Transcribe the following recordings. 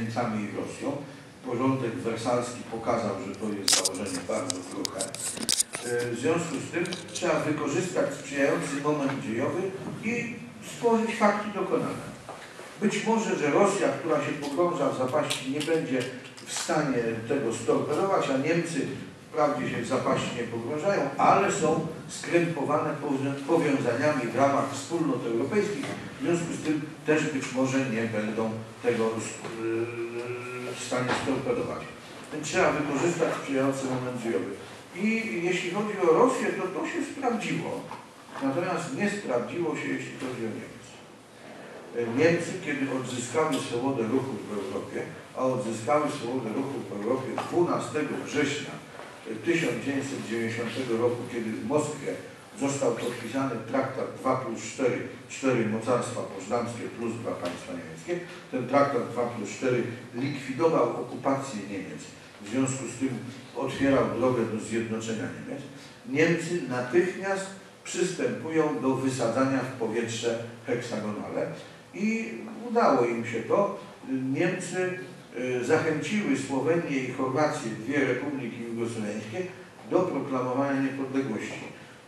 Niemcami i Rosją. Porządek wersalski pokazał, że to jest założenie bardzo kruche. E, W związku z tym trzeba wykorzystać sprzyjający moment dziejowy i stworzyć fakty dokonane. Być może, że Rosja, która się pogrąża w zapaści, nie będzie w stanie tego storpedować, a Niemcy wprawdzie się w zapaści nie pogrążają, ale są skrępowane powią- powiązaniami w ramach wspólnot europejskich, w związku z tym też być może nie będą tego yy, w stanie storpedować. Trzeba wykorzystać sprzyjający moment dziejowy. I jeśli chodzi o Rosję, to to się sprawdziło. Natomiast nie sprawdziło się, jeśli chodzi o Niemcy. Niemcy, kiedy odzyskały swobodę ruchu w Europie, a odzyskały swobodę ruchu w Europie 12 września 1990 roku, kiedy w Moskwie został podpisany traktat 2 plus 4, 4 mocarstwa pożdamskie plus dwa państwa niemieckie. Ten traktat 2 plus 4 likwidował okupację Niemiec. W związku z tym otwierał drogę do zjednoczenia Niemiec. Niemcy natychmiast przystępują do wysadzania w powietrze heksagonale i udało im się to. Niemcy zachęciły Słowenię i Chorwację, dwie republiki jugosłowiańskie, do proklamowania niepodległości.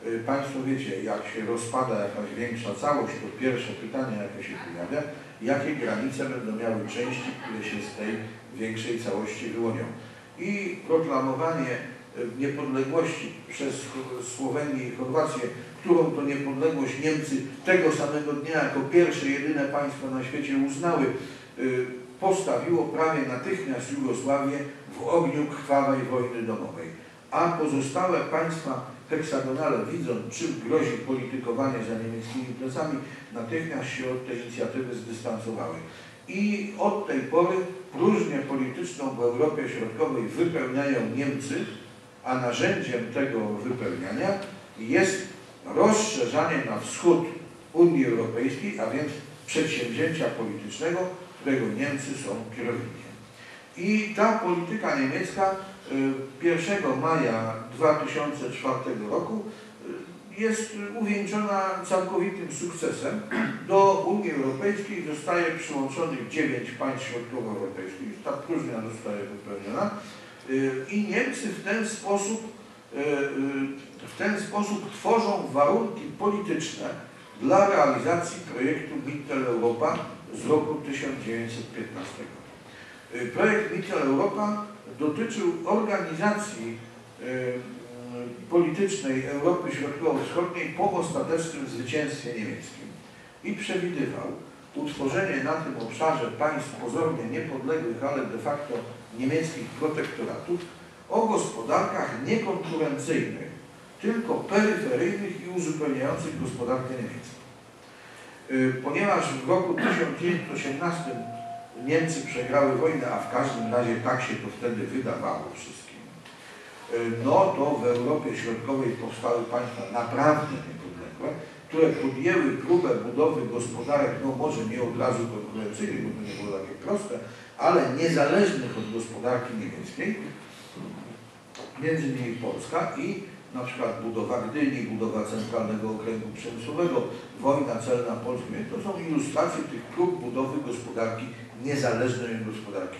Y, Państwo wiecie, jak się rozpada jakaś większa całość, to pierwsze pytanie, jakie się pojawia, jakie granice będą miały części, które się z tej większej całości wyłonią. I proklamowanie y, niepodległości przez Słowenię i Chorwację, którą to niepodległość Niemcy tego samego dnia jako pierwsze, jedyne państwo na świecie uznały, y, postawiło prawie natychmiast Jugosławię w ogniu krwawej wojny domowej. A pozostałe państwa heksagonale, widząc czym grozi politykowanie za niemieckimi plecami, natychmiast się od tej inicjatywy zdystansowały. I od tej pory próżnię polityczną w Europie Środkowej wypełniają Niemcy, a narzędziem tego wypełniania jest rozszerzanie na wschód Unii Europejskiej, a więc przedsięwzięcia politycznego, którego Niemcy są kierownikiem. I ta polityka niemiecka y, 1 maja 2004 roku y, jest uwieńczona całkowitym sukcesem. Do Unii Europejskiej zostaje przyłączonych dziewięć państw środkowoeuropejskich. Ta próżnia zostaje wypełniona. Y, I Niemcy w ten sposób, y, y, w ten sposób tworzą warunki polityczne dla realizacji projektu Mitteleuropa z roku 1915. Y, Projekt Mitteleuropa dotyczył organizacji y, politycznej Europy Środkowo-Wschodniej po ostatecznym zwycięstwie niemieckim i przewidywał utworzenie na tym obszarze państw pozornie niepodległych, ale de facto niemieckich protektoratów o gospodarkach niekonkurencyjnych, tylko peryferyjnych i uzupełniających gospodarkę niemiecką. Y, Ponieważ w roku 1918 Niemcy przegrały wojnę, a w każdym razie tak się to wtedy wydawało wszystkim, y, no to w Europie Środkowej powstały państwa naprawdę niepodległe, które podjęły próbę budowy gospodarek, no może nie od razu konkurencyjnych, bo to nie było takie proste, ale niezależnych od gospodarki niemieckiej, między innymi Polska i na przykład budowa Gdyni, budowa Centralnego Okręgu Przemysłowego, wojna celna Polski, to są ilustracje tych prób budowy gospodarki niezależnej od gospodarki.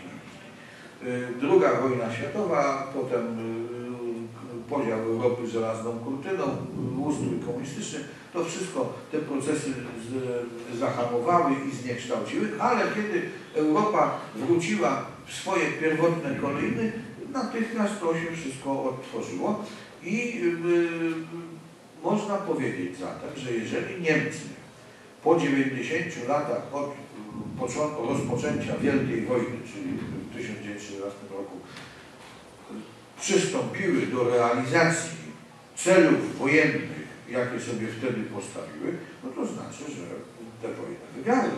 Y, Druga wojna światowa, potem y, podział Europy żelazną kurtyną, y, ustrój komunistyczny, to wszystko te procesy z, zahamowały i zniekształciły, ale kiedy Europa wróciła w swoje pierwotne kolejny, natychmiast to się wszystko odtworzyło i y, można powiedzieć zatem, że jeżeli Niemcy po 90 latach od y, początku rozpoczęcia Wielkiej Wojny, czyli w 1911 roku, y, przystąpiły do realizacji celów wojennych, jakie sobie wtedy postawiły, no to znaczy, że te wojny wygrały.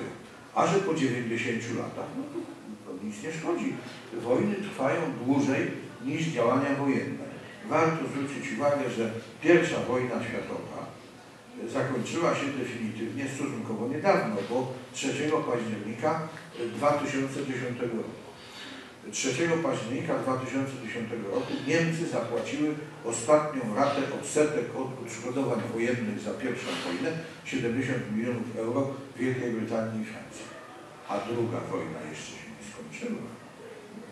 A że po 90 latach, no to, to nic nie szkodzi. Wojny trwają dłużej niż działania wojenne. Warto zwrócić uwagę, że pierwsza wojna światowa zakończyła się definitywnie stosunkowo niedawno, bo 3 października 2010 roku. 3 października 2010 roku Niemcy zapłaciły ostatnią ratę odsetek od odszkodowań wojennych za pierwszą wojnę 70 milionów euro Wielkiej Brytanii i Francji. A druga wojna jeszcze się nie skończyła.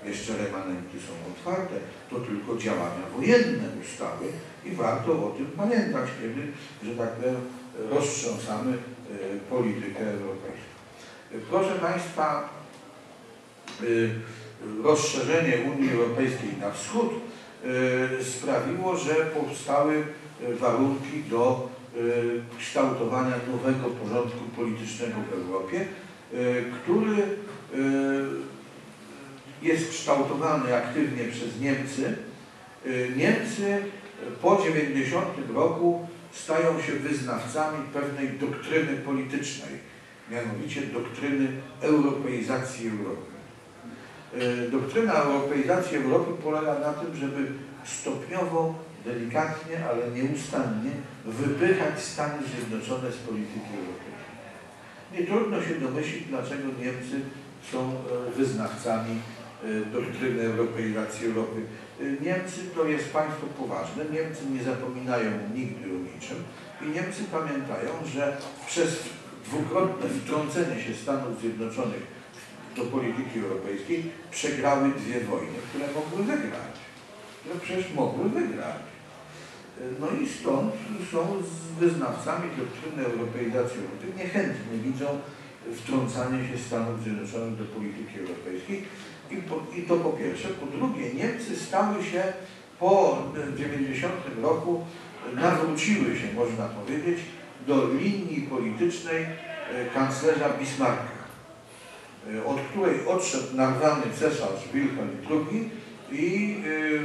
Jeszcze remanenty są otwarte, to tylko działania wojenne ustały i warto o tym pamiętać, kiedy, że tak powiem, roztrząsamy e, politykę europejską. Proszę Państwa, e, rozszerzenie Unii Europejskiej na wschód e, sprawiło, że powstały warunki do kształtowania nowego porządku politycznego w Europie, który jest kształtowany aktywnie przez Niemcy. Niemcy po 90 roku stają się wyznawcami pewnej doktryny politycznej, mianowicie doktryny europeizacji Europy. E, doktryna europeizacji Europy polega na tym, żeby stopniowo, delikatnie, ale nieustannie wypychać Stany Zjednoczone z polityki europejskiej. Nie trudno się domyślić, dlaczego Niemcy są e, wyznawcami doktryny europeizacji Europy. Niemcy to jest państwo poważne, Niemcy nie zapominają nigdy o niczym i Niemcy pamiętają, że przez dwukrotne wtrącenie się Stanów Zjednoczonych do polityki europejskiej przegrały dwie wojny, które mogły wygrać. Które przecież mogły wygrać. No i stąd są wyznawcami doktryny europeizacji Europy, niechętnie widzą wtrącanie się Stanów Zjednoczonych do polityki europejskiej i, po, I to po pierwsze. Po drugie, Niemcy stały się po 90 roku, nawróciły się, można powiedzieć, do linii politycznej e, kanclerza Bismarcka, e, od której odszedł narwany cesarz Wilhelm II i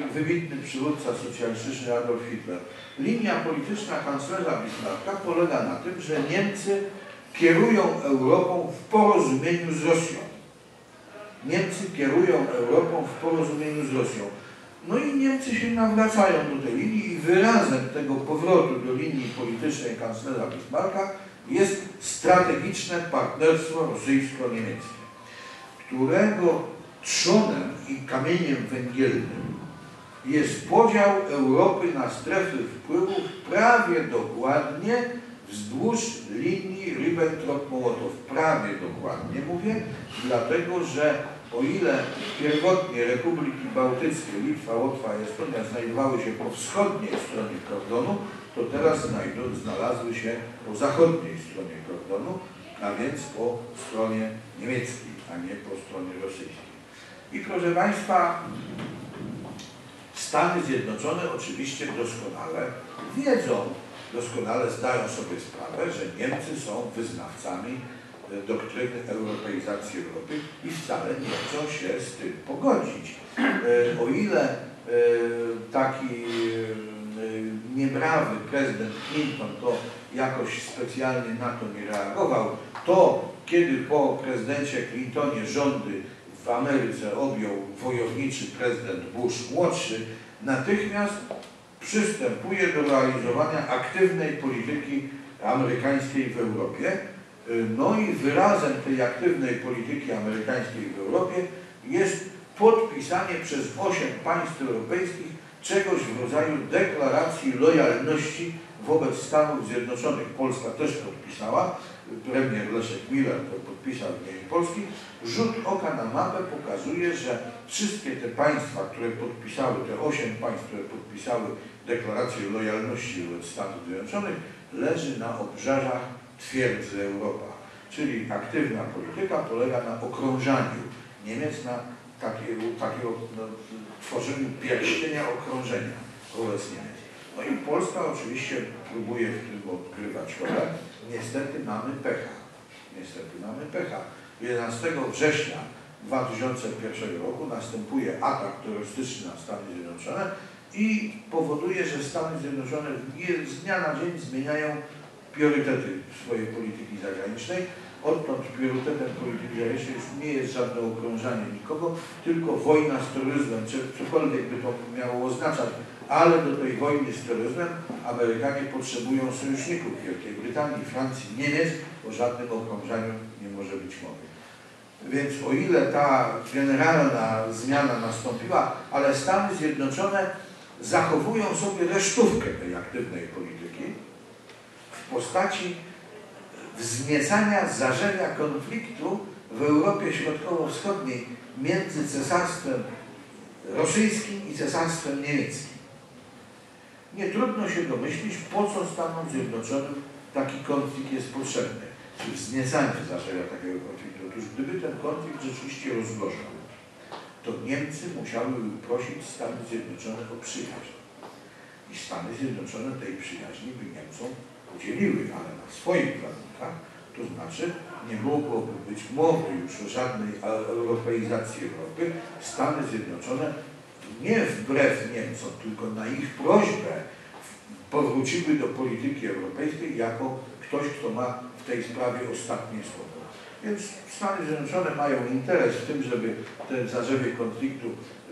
e, wybitny przywódca socjalistyczny Adolf Hitler. Linia polityczna kanclerza Bismarcka polega na tym, że Niemcy kierują Europą w porozumieniu z Rosją. Niemcy kierują Europą w porozumieniu z Rosją. No i Niemcy się nawracają do tej linii i wyrazem tego powrotu do linii politycznej kanclerza Bismarcka jest strategiczne partnerstwo rosyjsko-niemieckie, którego trzonem i kamieniem węgielnym jest podział Europy na strefy wpływów prawie dokładnie wzdłuż linii Ribbentrop-Mołotow. Prawie dokładnie mówię, dlatego że o ile pierwotnie Republiki Bałtyckie, Litwa, Łotwa Estonia znajdowały się po wschodniej stronie kordonu, to teraz znalazły się po zachodniej stronie kordonu, a więc po stronie niemieckiej, a nie po stronie rosyjskiej. I proszę Państwa, Stany Zjednoczone oczywiście doskonale wiedzą, doskonale zdają sobie sprawę, że Niemcy są wyznawcami doktryny europeizacji Europy i wcale nie chcą się z tym pogodzić. E, o ile e, taki niebrawy prezydent Clinton to jakoś specjalnie na to nie reagował, to kiedy po prezydencie Clintonie rządy w Ameryce objął wojowniczy prezydent Bush młodszy, natychmiast przystępuje do realizowania aktywnej polityki amerykańskiej w Europie. Y, no i wyrazem tej aktywnej polityki amerykańskiej w Europie jest podpisanie przez osiem państw europejskich czegoś w rodzaju deklaracji lojalności wobec Stanów Zjednoczonych. Polska też podpisała, premier Leszek Miller to podpisał w imieniu Polski. Rzut oka na mapę pokazuje, że wszystkie te państwa, które podpisały, te osiem państw, które podpisały deklarację lojalności wobec Stanów Zjednoczonych, leży na obrzeżach twierdzy Europa. Czyli aktywna polityka polega na okrążaniu Niemiec, na takiego, takiego no, tworzeniu pierścienia okrążenia wobec Niemiec. No i Polska oczywiście próbuje w tym odkrywać rolę. Niestety mamy pecha. Niestety mamy pecha. 11 września 2001 roku następuje atak terrorystyczny na Stany Zjednoczone i powoduje, że Stany Zjednoczone z dnia na dzień zmieniają priorytety swojej polityki zagranicznej. Odtąd priorytetem polityki zagranicznej nie jest żadne okrążanie nikogo, tylko wojna z terroryzmem, czy cokolwiek by to miało oznaczać, ale do tej wojny z terroryzmem Amerykanie potrzebują sojuszników Wielkiej Brytanii, Francji, Niemiec, o żadnym okrążaniu nie może być mowy. Więc o ile ta generalna zmiana nastąpiła, ale Stany Zjednoczone zachowują sobie resztówkę tej aktywnej polityki postaci wzniecania zażenia konfliktu w Europie Środkowo-Wschodniej między Cesarstwem rosyjskim i cesarstwem niemieckim. Nie trudno się domyślić, po co Stanom Zjednoczonym taki konflikt jest potrzebny. Wzniecanie zaczęcia takiego konfliktu. Otóż gdyby ten konflikt rzeczywiście rozgorzał, to Niemcy musiałyby prosić Stany Zjednoczone o przyjaźń. I Stany Zjednoczone tej przyjaźni by Niemcom udzieliły, ale na swoich warunkach, to znaczy nie mogłoby być mowy już o żadnej europeizacji Europy. Stany Zjednoczone nie wbrew Niemcom, tylko na ich prośbę powróciły do polityki europejskiej jako ktoś, kto ma w tej sprawie ostatnie słowo. Więc Stany Zjednoczone mają interes w tym, żeby ten zarzewie konfliktu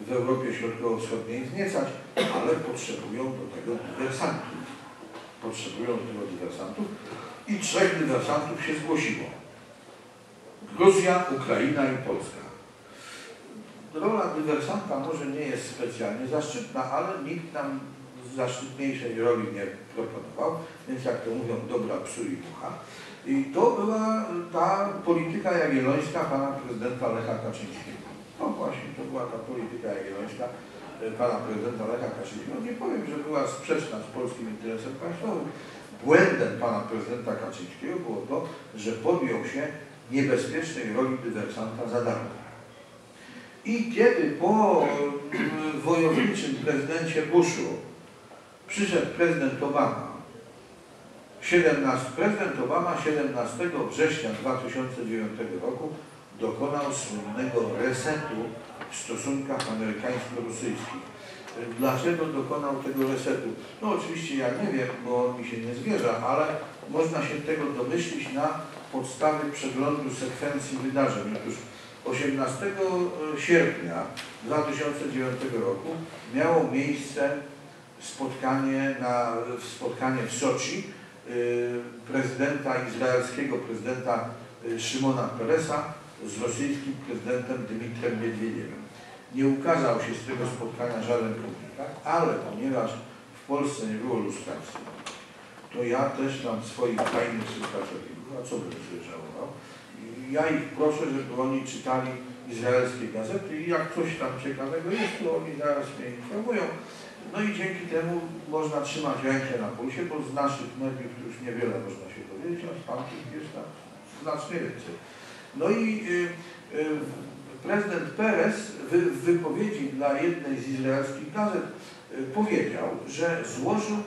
w Europie Środkowo-Wschodniej wzniecać, ale potrzebują do tego dywersantów. Potrzebują tego dywersantów i trzech dywersantów się zgłosiło. Gruzja, Ukraina i Polska. Rola dywersanta może nie jest specjalnie zaszczytna, ale nikt nam zaszczytniejszej roli nie proponował, więc jak to mówią, dobra psu i mucha. I to była ta polityka jagiellońska pana prezydenta Lecha Kaczyńskiego. To właśnie, to była ta polityka jagiellońska pana prezydenta Lecha Kaczyńskiego. Nie powiem, że była sprzeczna z polskim interesem państwowym. Błędem pana prezydenta Kaczyńskiego było to, że podjął się niebezpiecznej roli dywersanta za darmo. I kiedy po e, wojowniczym prezydencie Bushu przyszedł prezydent Obama, 17, prezydent Obama 17 września 2009 roku dokonał słynnego resetu w stosunkach amerykańsko-rosyjskich. Dlaczego dokonał tego resetu? No oczywiście ja nie wiem, bo mi się nie zwierza, ale można się tego domyślić na podstawie przeglądu sekwencji wydarzeń. Otóż 18 sierpnia 2009 roku miało miejsce spotkanie, na, spotkanie w Soczi y, prezydenta izraelskiego, prezydenta y, Szymona Peresa z rosyjskim prezydentem Dmitrem Miedwiediewem. Nie ukazał się z tego spotkania żaden komunikat, ale ponieważ w Polsce nie było lustracji, to ja też mam swoich tajnych współpracowników, a co bym sobie żałował. Ja ich proszę, żeby oni czytali izraelskie gazety i jak coś tam ciekawego jest, to oni zaraz mnie informują. No i dzięki temu można trzymać rękę na pulsie, bo z naszych mediów już niewiele można się dowiedzieć, a z panków jest tam znacznie więcej. No i y, y, prezydent Perez w wypowiedzi dla jednej z izraelskich gazet y, powiedział, że złożył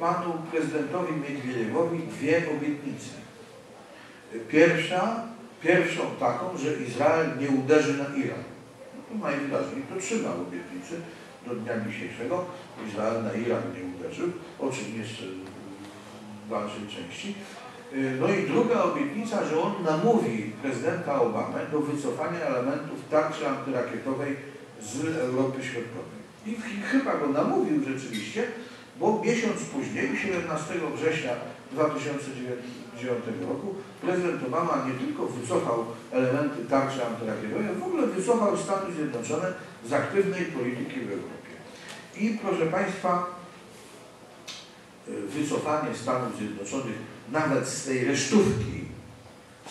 panu prezydentowi Miedwiediewowi dwie obietnice. Pierwsza, pierwszą taką, że Izrael nie uderzy na Iran. No to najwyraźniej dotrzymał obietnicy do dnia dzisiejszego. Izrael na Iran nie uderzył, o czym jeszcze w dalszej części. Y, No i druga obietnica, że on namówi prezydenta Obamę do wycofania elementów tarczy antyrakietowej z Europy Środkowej. I ch- chyba go namówił rzeczywiście, bo miesiąc później, 17 września 2009 roku, prezydent Obama nie tylko wycofał elementy tarczy antyrakietowej, w ogóle wycofał Stany Zjednoczone z aktywnej polityki w Europie. I proszę Państwa, y, wycofanie Stanów Zjednoczonych nawet z tej resztówki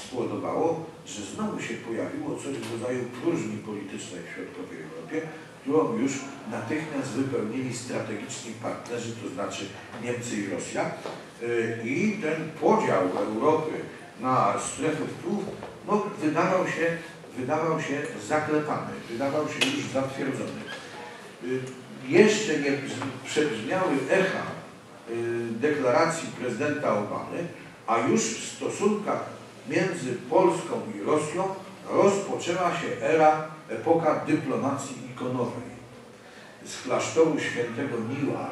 spowodowało, że znowu się pojawiło coś w rodzaju próżni politycznej w środkowej Europie, którą już natychmiast wypełnili strategiczni partnerzy, to znaczy Niemcy i Rosja. Y, I ten podział Europy na strefy wpływów no, wydawał, się, wydawał się zaklepany, wydawał się już zatwierdzony. Y, Jeszcze nie przebrzmiały echa deklaracji prezydenta Obamy, a już w stosunkach między Polską i Rosją rozpoczęła się era, epoka dyplomacji ikonowej. Z klasztoru świętego Niła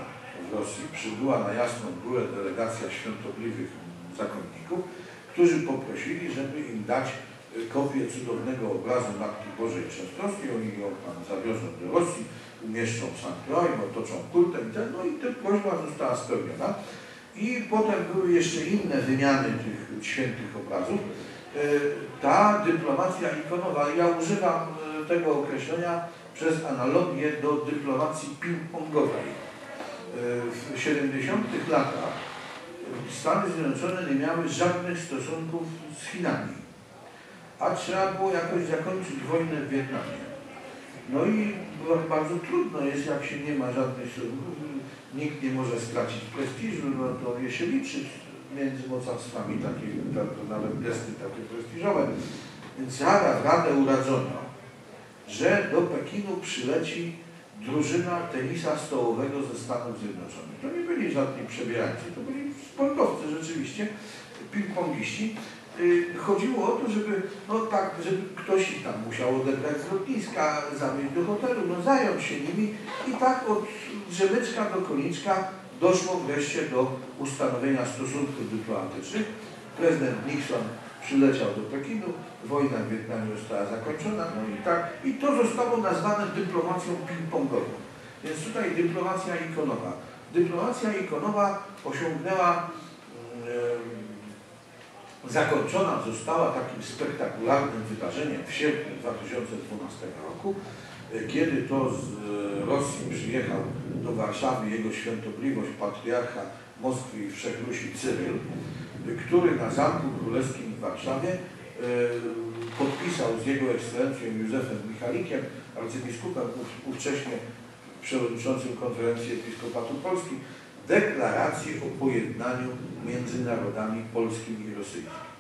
w Rosji przybyła na Jasną Górę delegacja świątobliwych zakonników, którzy poprosili, żeby im dać y, kopię cudownego obrazu Matki Bożej Częstości. Oni ją tam zawiozą do Rosji, umieszczą w sanktuarium, otoczą kultem i tak, no i ta prośba została spełniona. I potem były jeszcze inne wymiany tych świętych obrazów. E, Ta dyplomacja ikonowa, ja używam e, tego określenia przez analogię do dyplomacji ping-pongowej. E, W 70 latach Stany Zjednoczone nie miały żadnych stosunków z Chinami, a trzeba było jakoś zakończyć wojnę w Wietnamie. No i ba- bardzo trudno jest, jak się nie ma żadnych, nikt nie może stracić prestiżu, no to je się liczy między mocarstwami, takie, to, nawet gesty takie prestiżowe. Więc w Radę uradzono, że do Pekinu przyleci drużyna tenisa stołowego ze Stanów Zjednoczonych. To nie byli żadni przebierańcy, to byli sportowcy rzeczywiście, ping-pongiści. Y, Chodziło o to, żeby, no tak, żeby ktoś ich tam musiał odebrać z lotniska, zawieźć do hotelu, no zająć się nimi i tak od rzemyczka do koniczka doszło wreszcie do ustanowienia stosunków dyplomatycznych. Prezydent Nixon przyleciał do Pekinu, wojna w Wietnamie została zakończona, no i tak, i to zostało nazwane dyplomacją ping-pongową. Więc tutaj dyplomacja ikonowa. Dyplomacja ikonowa osiągnęła em, zakończona została takim spektakularnym wydarzeniem w sierpniu 2012 roku, e, kiedy to z e, Rosji przyjechał do Warszawy jego świętobliwość patriarcha Moskwy i Wszechrusi Cyryl, e, który na Zamku Królewskim w Warszawie podpisał z jego ekscelencją Józefem Michalikiem, arcybiskupem ów- ówcześnie przewodniczącym Konferencji Episkopatu Polski, deklarację o pojednaniu między narodami polskim i rosyjskim.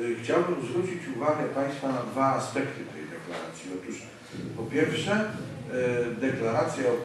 Y, Chciałbym zwrócić uwagę Państwa na dwa aspekty tej deklaracji. Otóż po pierwsze y, deklaracja o